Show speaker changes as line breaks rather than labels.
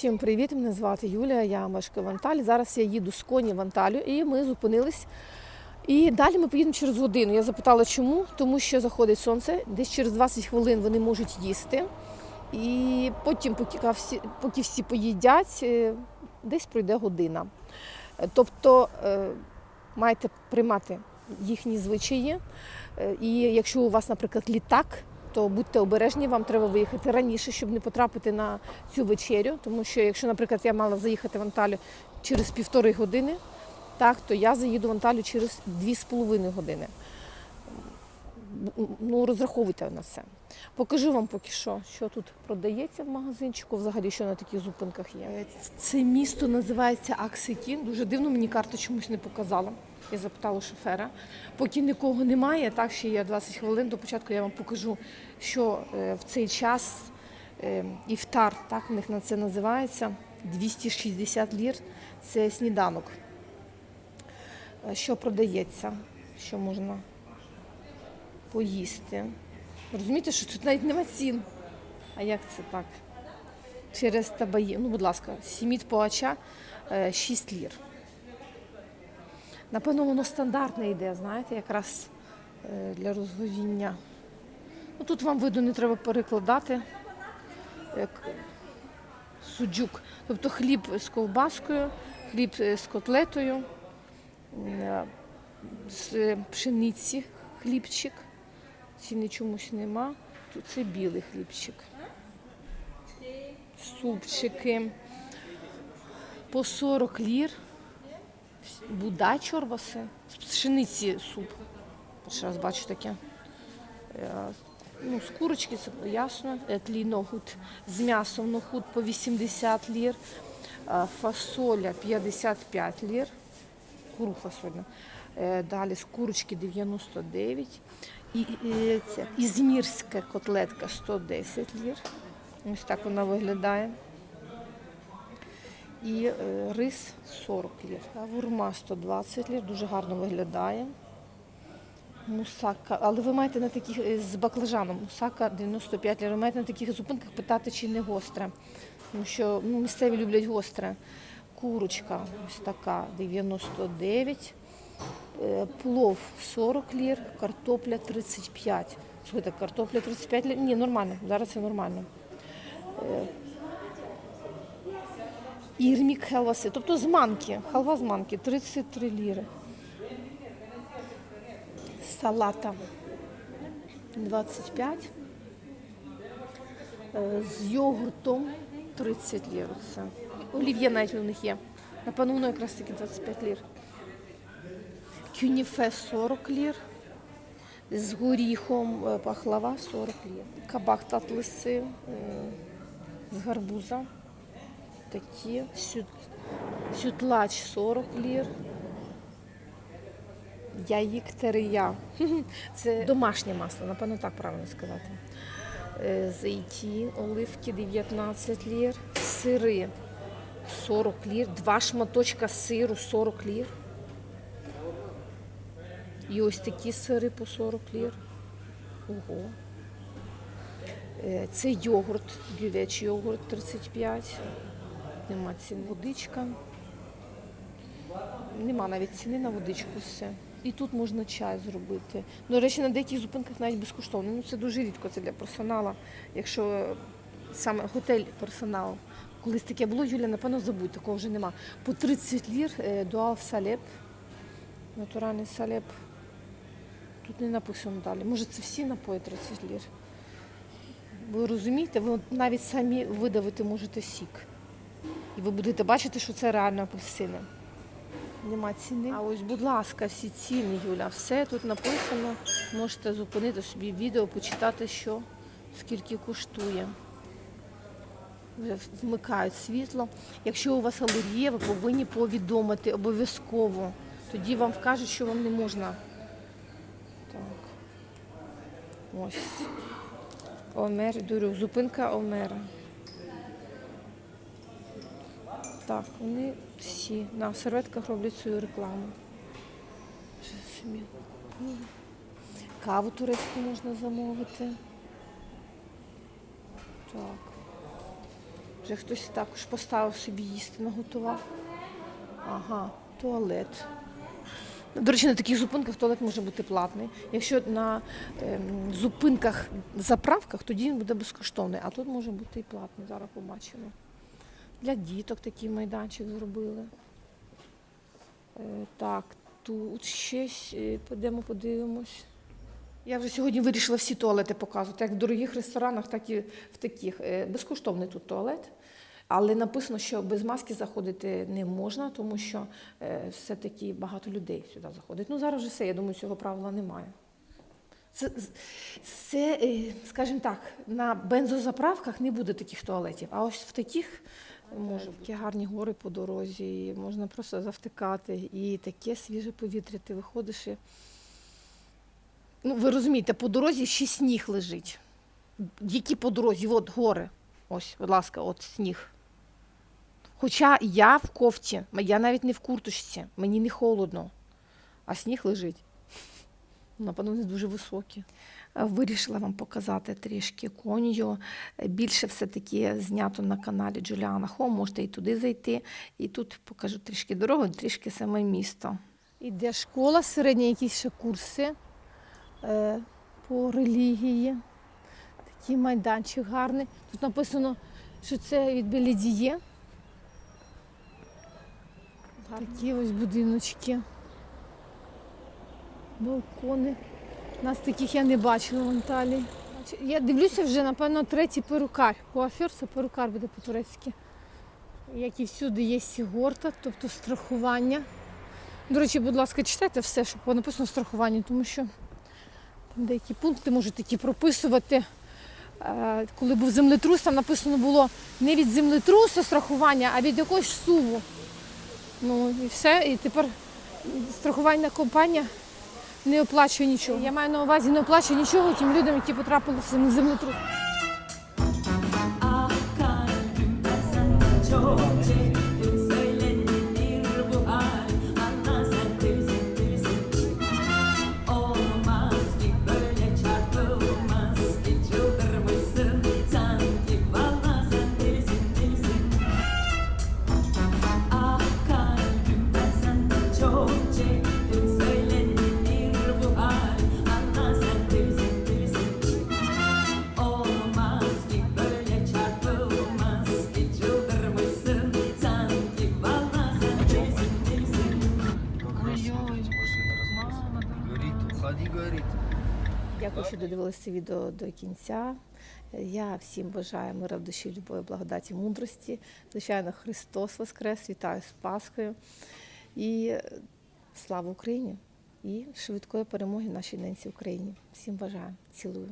Всім привіт! Мене звати Юлія, я мешкаю в Анталі. Зараз я їду з коні в Анталію і ми зупинились. І далі ми поїдемо через годину. Я запитала, чому? Тому що заходить сонце, десь через 20 хвилин вони можуть їсти. І потім, поки всі, поки всі поїдять, е, десь пройде година. Е, Тобто е, маєте приймати їхні звичаї. І якщо у вас, наприклад, літак, то будьте обережні, вам треба виїхати раніше, щоб не потрапити на цю вечерю. Тому що, якщо, наприклад, я мала заїхати в Анталію через півтори години, так, то я заїду в Анталію через дві з половиною години. Ну, розраховуйте на це. Покажу вам поки що, що тут продається в магазинчику, взагалі, що на таких зупинках є. Це місто називається Аксикін. Дуже дивно, мені карта чомусь не показала. Я запитала шофера. Поки нікого немає, так ще є 20 хвилин. До початку я вам покажу, що е, в цей час е, іфтар, так в них на це називається. 260 лір це сніданок. Е, Що продається, що можна поїсти. Розумієте, що тут навіть нема цін. А як це так? Через табаї. Ну, будь ласка, сіміт поача 6 лір. Напевно, воно стандартне йде, знаєте, якраз е, для розговіння. Ну, тут вам видно, не треба перекладати. Як суджук. Тобто хліб з ковбаскою, хліб е, з котлетою, е, з е, пшениці хлібчик. Ціни чомусь нема. Тут це білий хлібчик. Супчики. По 40 лір. Буда чорбаси. З пшениці суп. Перший раз бачу таке. Е, Ну, з курочки, це ясно. Е, Тлі ногут з м'ясом ногут по 80 лір. Е, Фасоля 55 лір. Куру фасольна. Далі з курочки 99. І, і це ізмірська котлетка 110 лір. Ось так вона виглядає. І е, рис 40 лір. А вурма 120 лір, дуже гарно виглядає. Мусака, але ви маєте на таких е, з баклажаном. Мусака 95 лір. Ви маєте на таких зупинках питати, чи не гостре. Тому що ну, місцеві люблять гостре. Курочка ось така 99. Е, Плов 40 лір, картопля 35. Слухайте, картопля 35 лір. Ні, нормально. Зараз це нормально. Е, Ірмік хелваси, тобто з манки, халва з манки 33 ліри. Салата 25. Е, З йогуртом 30 лір. Олів'є навіть у них є. Напевно, воно якраз таки 25 лір. Кюніфе 40 лір. З горіхом е, пахлава 40 лір. Кабак татлиси е, з гарбуза. Такі. Сютлач 40 лір. Яїк терия. Це домашнє масло, напевно, так правильно сказати. Е, Зайті, оливки 19 лір, сири 40 лір, два шматочка сиру 40 лір. І ось такі сири по 40 лір. Ого. Е, Це йогурт, бювеч йогурт 35. Нема ціни. Водичка. Нема навіть ціни на водичку все. І тут можна чай зробити. До речі, на деяких зупинках навіть безкоштовно. Ну це дуже рідко, це для персоналу. Якщо саме готель персонал. Колись таке було, Юля, напевно, забудь, такого вже нема. По 30 лір е, дуал салеп. Натуральний салеп. Тут не написано далі. Може це всі напої 30 лір. Ви розумієте, ви навіть самі видавити можете сік. І ви будете бачити, що це реально апельсини. Нема ціни. А ось, будь ласка, всі ціни, Юля, все тут написано. Можете зупинити собі відео, почитати, що скільки коштує. Вже вмикають світло. Якщо у вас алергія, ви повинні повідомити обов'язково. Тоді вам вкажуть, що вам не можна. Так. Ось. Омер, дурю, зупинка Омера. Так, вони всі на серветках роблять свою рекламу. Каву турецьку можна замовити. Так. Вже хтось також поставив собі їсти, наготував. Ага, туалет. До речі, на таких зупинках туалет може бути платний. Якщо на ем, зупинках, заправках, тоді він буде безкоштовний, а тут може бути і платний. Зараз побачимо. Для діток такий майданчик зробили. Е, так, тут щось, е, підемо подивимось. Я вже сьогодні вирішила всі туалети показувати, як в дорогих ресторанах, так і в таких. Е, Безкоштовний тут туалет. Але написано, що без маски заходити не можна, тому що е, все-таки багато людей сюди заходить. Ну зараз вже все, я думаю, цього правила немає. Це, це скажімо так, на бензозаправках не буде таких туалетів, а ось в таких може такі гарні гори по дорозі, можна просто завтикати, і таке свіже повітря, ти виходиш і. Ну, ви розумієте, по дорозі ще сніг лежить. Які по дорозі? От гори. Ось, будь ласка, от сніг. Хоча я в кофті, я навіть не в курточці, мені не холодно, а сніг лежить. Напевно, вони дуже високі. Е, Вирішила вам показати трішки конью. Е, Більше все-таки знято на каналі Джуліана Хом, можете і туди зайти. І тут покажу трішки дорогу, трішки саме місто. Іде школа, середні якісь ще курси е, по релігії. Такий майданчик гарний. Тут написано, що це від Белідіє. Такі ось будиночки. Балкони. Нас таких я не бачила в Анталії. Я дивлюся вже, напевно, третій перукар. Коафер це перукар буде по-турецьки. Як і всюди є сігорта, тобто страхування. До речі, будь ласка, читайте все, що написано страхування, тому що там деякі пункти можуть такі прописувати. Е, Коли був землетрус, там написано було не від землетрусу страхування, а від якогось суву. Ну і все. І тепер страхувальна компанія не оплачує нічого. Я маю на увазі не оплачує нічого тим людям, які потрапили в зем- землетрус. Дякую, що додивилися відео до кінця. Я всім бажаю мира в душі, любові, благодаті, мудрості. Звичайно, Христос Воскрес, вітаю з Пасхою. І е, слава Україні! І швидкої перемоги нашій ненці Україні. Всім бажаю. Цілую.